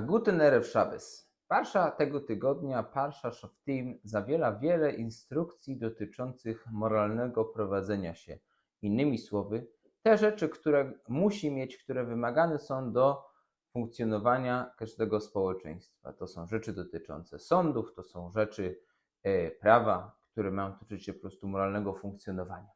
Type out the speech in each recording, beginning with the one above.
Gimel Erev Shabbos. Parsza tego tygodnia, Parsza Shoftim, zawiera wiele instrukcji dotyczących moralnego prowadzenia się. Innymi słowy, te rzeczy, które musi mieć, które wymagane są do funkcjonowania każdego społeczeństwa. To są rzeczy dotyczące sądów, to są rzeczy e, prawa, które mają dotyczyć się po prostu moralnego funkcjonowania.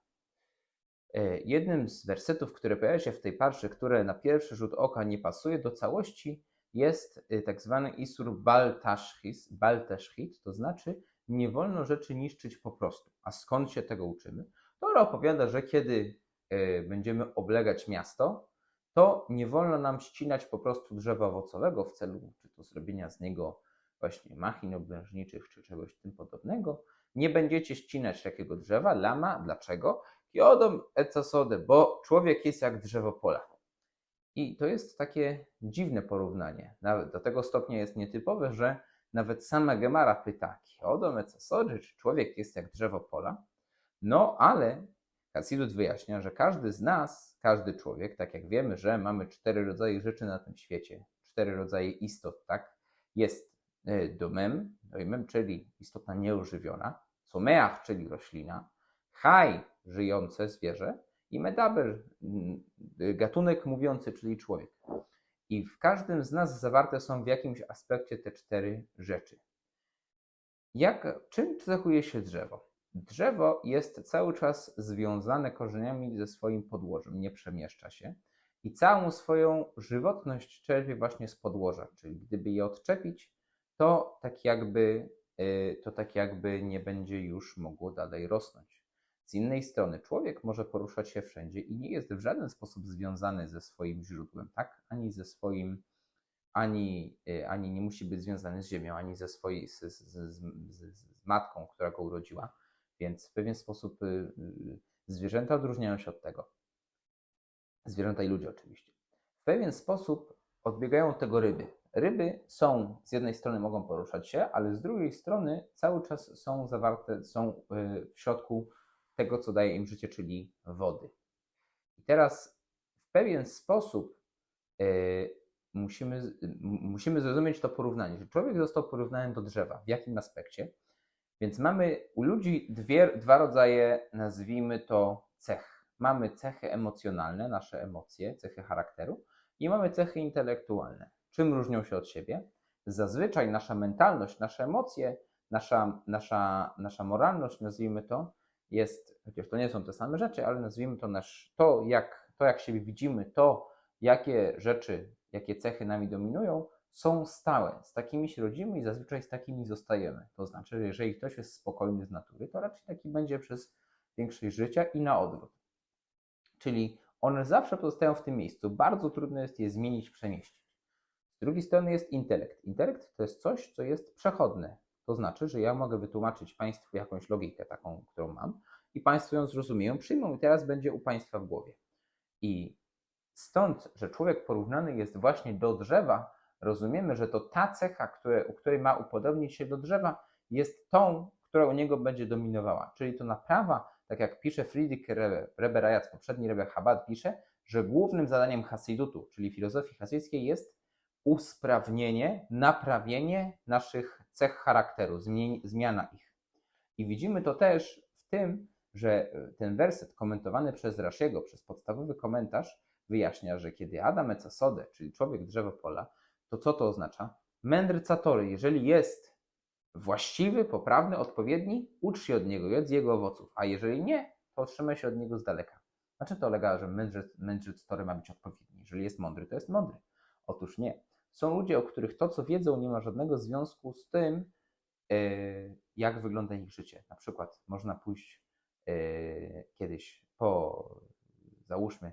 E, Jednym z wersetów, które pojawia się w tej parszy, które na pierwszy rzut oka nie pasuje do całości, jest y, tak zwany Isur Baltashchis, Baltashchit, to znaczy nie wolno rzeczy niszczyć po prostu. A skąd się tego uczymy? Tora opowiada, że kiedy y, będziemy oblegać miasto, to nie wolno nam ścinać po prostu drzewa owocowego w celu czy to zrobienia z niego właśnie machin oblężniczych czy czegoś tym podobnego. Nie będziecie ścinać takiego drzewa. Lama, dlaczego? Kiodom ecasode, bo człowiek jest jak drzewo pola. I to jest takie dziwne porównanie. Nawet do tego stopnia jest nietypowe, że nawet sama Gemara pyta, Kiodom ecasode, czy człowiek jest jak drzewo pola? No, ale Hasidut wyjaśnia, że każdy z nas, każdy człowiek, tak jak wiemy, że mamy cztery rodzaje rzeczy na tym świecie, cztery rodzaje istot, tak? Jest e, domem, czyli istota nieużywiona, someach, czyli roślina, chaj, żyjące zwierzę i medaber, gatunek mówiący, czyli człowiek. I w każdym z nas zawarte są w jakimś aspekcie te cztery rzeczy. Jak, czym cechuje się drzewo? Drzewo jest cały czas związane korzeniami ze swoim podłożem, nie przemieszcza się i całą swoją żywotność czerpie właśnie z podłoża, czyli gdyby je odczepić, to tak jakby, y, to tak jakby nie będzie już mogło dalej rosnąć. Z innej strony, człowiek może poruszać się wszędzie i nie jest w żaden sposób związany ze swoim źródłem, tak? Ani ze swoim, ani, y, ani nie musi być związany z ziemią, ani ze swojej, z, z, z, z matką, która go urodziła. Więc w pewien sposób y, y, zwierzęta odróżniają się od tego. Zwierzęta i ludzie oczywiście. W pewien sposób odbiegają od tego ryby. Ryby są, z jednej strony mogą poruszać się, ale z drugiej strony cały czas są zawarte, są y, w środku tego, co daje im życie, czyli wody. I teraz w pewien sposób y, musimy, musimy zrozumieć to porównanie, że człowiek został porównany do drzewa. W jakim aspekcie? Więc mamy u ludzi dwie, dwa rodzaje, nazwijmy to cech. Mamy cechy emocjonalne, nasze emocje, cechy charakteru i mamy cechy intelektualne. Czym różnią się od siebie? Zazwyczaj nasza mentalność, nasze emocje, nasza, nasza, nasza moralność, nazwijmy to, jest, chociaż to nie są te same rzeczy, ale nazwijmy to nasz, to jak, to jak siebie widzimy, to jakie rzeczy, jakie cechy nami dominują, są stałe. Z takimi się rodzimy i zazwyczaj z takimi zostajemy. To znaczy, że jeżeli ktoś jest spokojny z natury, to raczej taki będzie przez większość życia i na odwrót. Czyli one zawsze pozostają w tym miejscu. Bardzo trudno jest je zmienić, przemieścić. Z drugiej strony jest intelekt. Intelekt to jest coś, co jest przechodne. To znaczy, że ja mogę wytłumaczyć Państwu jakąś logikę taką, którą mam i Państwo ją zrozumieją, przyjmą i teraz będzie u Państwa w głowie. I stąd, że człowiek porównany jest właśnie do drzewa, rozumiemy, że to ta cecha, które, u której ma upodobnić się do drzewa, jest tą, która u niego będzie dominowała. Czyli to naprawa, tak jak pisze Friedrich Rebbe, Rebbe Rajat, poprzedni Rebbe Chabad pisze, że głównym zadaniem Hasidutu, czyli filozofii hasyjskiej jest usprawnienie, naprawienie naszych cech charakteru, zmiana ich. I widzimy to też w tym, że ten werset komentowany przez Rashiego, przez podstawowy komentarz, wyjaśnia, że kiedy Adam ecasode, czyli człowiek drzewo pola, to co to oznacza? Mędrcatory, jeżeli jest właściwy, poprawny, odpowiedni, ucz się od niego, jedz jego owoców, a jeżeli nie, to trzymaj się od niego z daleka. Na czym to polega, że mędrzec, mędrzec tory ma być odpowiedni? Jeżeli jest mądry, to jest mądry. Otóż nie. Są ludzie, o których to, co wiedzą, nie ma żadnego związku z tym, e, jak wygląda ich życie. Na przykład można pójść e, kiedyś po, załóżmy,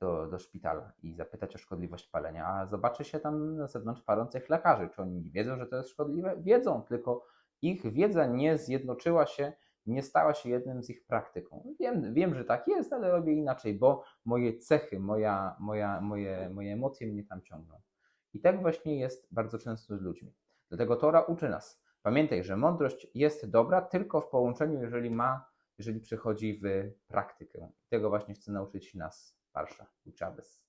do, do szpitala i zapytać o szkodliwość palenia, a zobaczy się tam na zewnątrz palących lekarzy. Czy oni wiedzą, że to jest szkodliwe? Wiedzą, tylko ich wiedza nie zjednoczyła się, nie stała się jednym z ich praktyką. Wiem, wiem że tak jest, ale robię inaczej, bo moje cechy, moja, moja, moje, moje emocje mnie tam ciągną. I tak właśnie jest bardzo często z ludźmi. Dlatego Tora uczy nas. Pamiętaj, że mądrość jest dobra tylko w połączeniu, jeżeli ma, jeżeli przychodzi w praktykę. I tego właśnie chce nauczyć nas Parsza Uczabes.